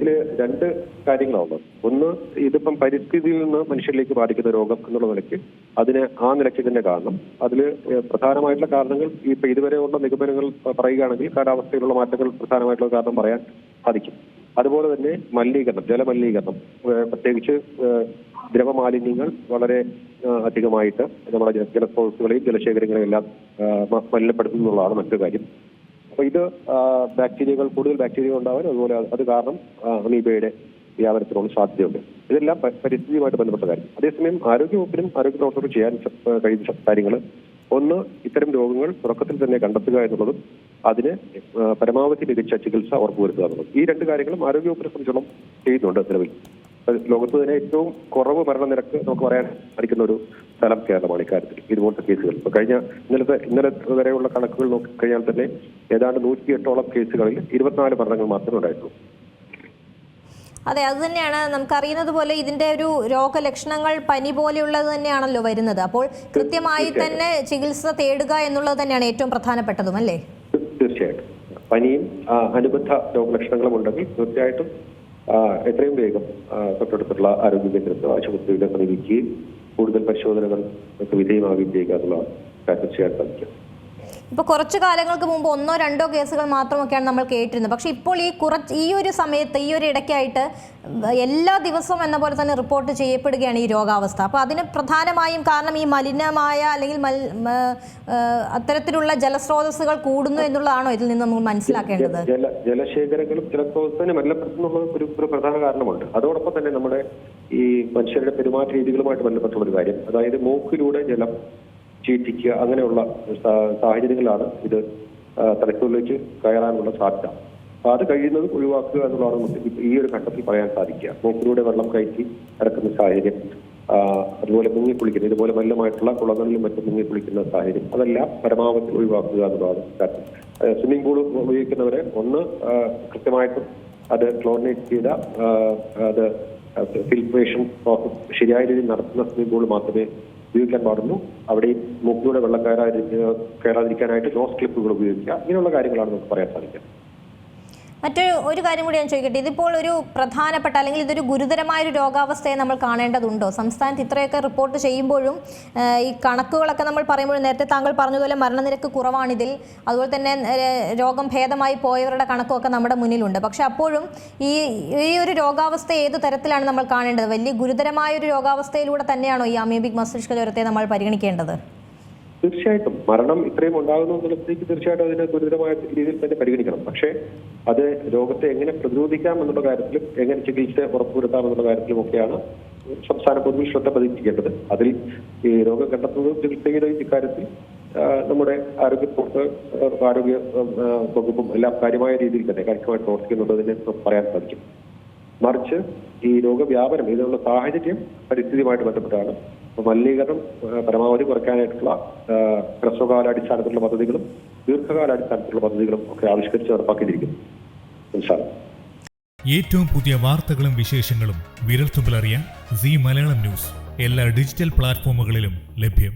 ഇതിൽ രണ്ട് കാര്യങ്ങളാണ്. ഒന്ന് ഇതിപ്പം പരിസ്ഥിതിയിൽ നിന്ന് മനുഷ്യരിലേക്ക് ബാധിക്കുന്ന രോഗം എന്നുള്ള നിലയ്ക്ക് അതിന് ആ നിലയ്ക്ക് തന്നെ കാരണം. അതിൽ പ്രധാനമായിട്ടുള്ള കാരണങ്ങൾ ഇപ്പൊ ഇതുവരെയുള്ള നിഗമനങ്ങൾ പറയുകയാണെങ്കിൽ കാലാവസ്ഥയിലുള്ള മാറ്റങ്ങൾ പ്രധാനമായിട്ടുള്ള കാരണം പറയാൻ സാധിക്കും. അതുപോലെ തന്നെ മലിനീകരണം ജലമലിനീകരണം പ്രത്യേകിച്ച് ദ്രവമാലിന്യങ്ങൾ വളരെ അധികമായിട്ട് നമ്മുടെ ജല- ജലസ്രോതസ്സുകളെയും ജലശേഖരങ്ങളെയും എല്ലാം ഏഹ് മ- മലിനപ്പെടുത്തുന്നു എന്നുള്ളതാണ് മറ്റൊരു കാര്യം. അപ്പൊ ഇത് ബാക്ടീരിയകൾ കൂടുതൽ ബാക്ടീരിയ ഉണ്ടാവാൻ അതുപോലെ അത് കാരണം അമീബയുടെ വ്യാപനത്തിനുള്ള സാധ്യതയുണ്ട്. ഇതെല്ലാം പരിസ്ഥിതിയുമായിട്ട് ബന്ധപ്പെട്ട കാര്യം. അതേസമയം ആരോഗ്യവകുപ്പിനും ആരോഗ്യ പ്രവർത്തകർക്കും ചെയ്യാൻ കഴിയുന്ന കാര്യങ്ങൾ ഒന്ന് ഇത്തരം രോഗങ്ങൾ തുടക്കത്തിൽ തന്നെ കണ്ടെത്തുക എന്നുള്ളതും അതിന് പരമാവധി മികച്ച ചികിത്സ ഉറപ്പുവരുത്തുക എന്നുള്ളതും. ഈ രണ്ട് കാര്യങ്ങളും ആരോഗ്യവകുപ്പിനെ സംബന്ധിച്ചോളം ചെയ്യുന്നുണ്ട് നിലവിൽ. ലോകത്ത് തന്നെ ഏറ്റവും കുറവ് മരണനിരക്ക് നമുക്ക് പറയാൻ സാധിക്കുന്ന ഒരു സ്ഥലം കേരളമാണ് ഇക്കാര്യത്തിൽ. ഇതുപോലത്തെ കേസുകൾ. ഇപ്പൊ കഴിഞ്ഞ ഇന്നലത്തെ ഇന്നലെ വരെയുള്ള കണക്കുകൾ നോക്കിക്കഴിഞ്ഞാൽ തന്നെ ഏതാണ്ട് നൂറ്റി എട്ടോളം കേസുകളിൽ ഇരുപത്തിനാല് മരണങ്ങൾ മാത്രമേ ഉണ്ടായിട്ടുള്ളൂ. അതെ അത് തന്നെയാണ്. നമുക്കറിയുന്നത് പോലെ ഇതിന്റെ ഒരു രോഗലക്ഷണങ്ങൾ പനി പോലെയുള്ളത് തന്നെയാണല്ലോ വരുന്നത്. അപ്പോൾ കൃത്യമായി തന്നെ ചികിത്സ തേടുക എന്നുള്ളത് തന്നെയാണ് ഏറ്റവും പ്രധാനപ്പെട്ടതും അല്ലേ? തീർച്ചയായിട്ടും. പനിയും അനുബന്ധ രോഗലക്ഷണങ്ങളും ഉണ്ടെങ്കിൽ തീർച്ചയായിട്ടും എത്രയും വേഗം തൊട്ടടുത്തുള്ള ആരോഗ്യ കേന്ദ്രത്തിലോ ആശുപത്രിയിലോ സമീപിക്കുകയും കൂടുതൽ പരിശോധനകൾക്ക് വിധേയമാവുകയും ചെയ്യുക എന്നുള്ള കാര്യം ചെയ്യാൻ സാധിക്കും. ഇപ്പോൾ കുറച്ച് കാലങ്ങൾക്ക് മുമ്പ് ഒന്നോ രണ്ടോ കേസുകൾ മാത്രമൊക്കെയാണ് നമ്മൾ കേട്ടിരുന്നത്. പക്ഷേ ഇപ്പോൾ ഈ കുറച്ച് ഈ ഒരു സമയത്ത് ഈ ഒരു ഇടയ്ക്കായിട്ട് എല്ലാ ദിവസവും എന്ന പോലെ തന്നെ റിപ്പോർട്ട് ചെയ്യപ്പെടുകയാണ് ഈ രോഗാവസ്ഥ. അപ്പോൾ അതിന് പ്രധാനമായും കാരണം ഈ മലിനമായ അല്ലെങ്കിൽ മൽ അത്തരത്തിലുള്ള ജലസ്രോതസ്സുകൾ കൂടുന്നു എന്നുള്ളതാണോ ഇതിൽ നിന്ന് നമ്മൾ മനസ്സിലാക്കേണ്ടത്? ജല ജലശേഖരങ്ങളും ജലസ്രോതസ്സിനെ മലിനപ്പെടുത്തുന്നുള്ള ഒരു പ്രധാന കാരണമുണ്ട്. അതോടൊപ്പം തന്നെ നമ്മുടെ ഈ മനുഷ്യരുടെ പെരുമാറ്റ രീതികളുമായിട്ട് ബന്ധപ്പെട്ട ഒരു കാര്യം. അതായത് മൂക്കിലൂടെ ജലം ചീറ്റിക്കുക അങ്ങനെയുള്ള സാഹചര്യങ്ങളാണ് ഇത് തലച്ചോറിലേക്ക് കയറാനുള്ള സാധ്യത. അപ്പൊ അത് കഴിയുന്നത് ഒഴിവാക്കുക എന്നുള്ളതാണ് നമുക്ക് ഈ ഒരു ഘട്ടത്തിൽ പറയാൻ സാധിക്കുക. മൂക്കിലൂടെ വെള്ളം കയറ്റി ഇറക്കുന്ന സാഹചര്യം അതുപോലെ മുങ്ങിക്കുളിക്കുന്ന ഇതുപോലെ മലിനമായിട്ടുള്ള കുളങ്ങളിലും മറ്റും മുങ്ങിക്കുളിക്കുന്ന സാഹചര്യം അതെല്ലാം പരമാവധി ഒഴിവാക്കുക എന്നുള്ളതാണ് കാര്യം സ്വിമ്മിംഗ് പൂൾ ഉപയോഗിക്കുന്നവരെ ഒന്ന് കൃത്യമായിട്ടും അത് ക്ലോറിനേറ്റ് ചെയ്ത അത് ഫിൽട്രേഷൻ പ്രോസസ് ശരിയായ രീതിയിൽ നടത്തുന്ന സ്വിമ്മിംഗ് പൂൾ മാത്രമേ ഉപയോഗിക്കാൻ പാടുന്നു അവിടെയും മൂക്കിലൂടെ വെള്ളം കയറാതി കയറാതിരിക്കാനായിട്ട് നോസ് ക്ലിപ്പുകൾ ഉപയോഗിക്കുക. ഇങ്ങനെയുള്ള കാര്യങ്ങളാണ് നമുക്ക് പറയാൻ സാധിക്കുക. മറ്റൊരു ഒരു കാര്യം കൂടി ഞാൻ ചോദിക്കട്ടെ? ഇതിപ്പോൾ ഒരു പ്രധാനപ്പെട്ട അല്ലെങ്കിൽ ഇതൊരു ഗുരുതരമായ ഒരു രോഗാവസ്ഥയെ നമ്മൾ കാണേണ്ടതുണ്ടോ? സംസ്ഥാനത്ത് ഇത്രയൊക്കെ റിപ്പോർട്ട് ചെയ്യുമ്പോഴും ഈ കണക്കുകളൊക്കെ നമ്മൾ പറയുമ്പോഴും നേരത്തെ താങ്കൾ പറഞ്ഞതുപോലെ മരണനിരക്ക് കുറവാണിതിൽ. അതുപോലെ തന്നെ രോഗം ഭേദമായി പോയവരുടെ കണക്കുമൊക്കെ നമ്മുടെ മുന്നിലുണ്ട്. പക്ഷെ അപ്പോഴും ഈ ഈ ഒരു രോഗാവസ്ഥ ഏത് തരത്തിലാണ് നമ്മൾ കാണേണ്ടത്? വലിയ ഗുരുതരമായ ഒരു രോഗാവസ്ഥയിലൂടെ തന്നെയാണോ ഈ അമീബിക് മസ്തിഷ്ക ജ്വരത്തെ നമ്മൾ പരിഗണിക്കേണ്ടത്? തീർച്ചയായിട്ടും മരണം ഇത്രയും ഉണ്ടാകുന്നു എന്നുള്ളതിലേക്ക് തീർച്ചയായിട്ടും അതിനെ ഗുരുതരമായ രീതിയിൽ തന്നെ പരിഗണിക്കണം. പക്ഷേ അത് രോഗത്തെ എങ്ങനെ പ്രതിരോധിക്കാം എന്നുള്ള കാര്യത്തിലും എങ്ങനെ ചികിത്സ ഉറപ്പുവരുത്താം എന്നുള്ള കാര്യത്തിലും ഒക്കെയാണ് സംസ്ഥാന പൊതുവിൽ ശ്രദ്ധ പതിപ്പിക്കേണ്ടത് അതിൽ ഈ രോഗം കണ്ടെത്തുന്നതും ചികിത്സ ഇക്കാര്യത്തിൽ നമ്മുടെ ആരോഗ്യ ആരോഗ്യ വകുപ്പും എല്ലാം കാര്യമായ രീതിയിൽ തന്നെ കാര്യമായി പ്രവർത്തിക്കുന്നുള്ളതിനെ നമുക്ക് പറയാൻ സാധിക്കും. മറിച്ച് ഈ രോഗവ്യാപനം ഇതിനുള്ള സാഹചര്യം പരിസ്ഥിതിയുമായിട്ട് ബന്ധപ്പെട്ടാണ്. മലിനീകരണം പരമാവധി കുറയ്ക്കാനായിട്ടുള്ള ഹ്രസ്വകാല ഹ്രസ്വകാലാടിസ്ഥാനത്തിലുള്ള പദ്ധതികളും ദീർഘകാലാടിസ്ഥാനത്തിലുള്ള പദ്ധതികളും ഒക്കെ ആവിഷ്കരിച്ച് നടപ്പാക്കിയിരിക്കുന്നു. ഏറ്റവും പുതിയ വാർത്തകളും വിശേഷങ്ങളും വിരൽത്തുമ്പിലറിയാൻ സി മലയാളം ന്യൂസ്. എല്ലാ ഡിജിറ്റൽ പ്ലാറ്റ്ഫോമുകളിലും ലഭ്യം.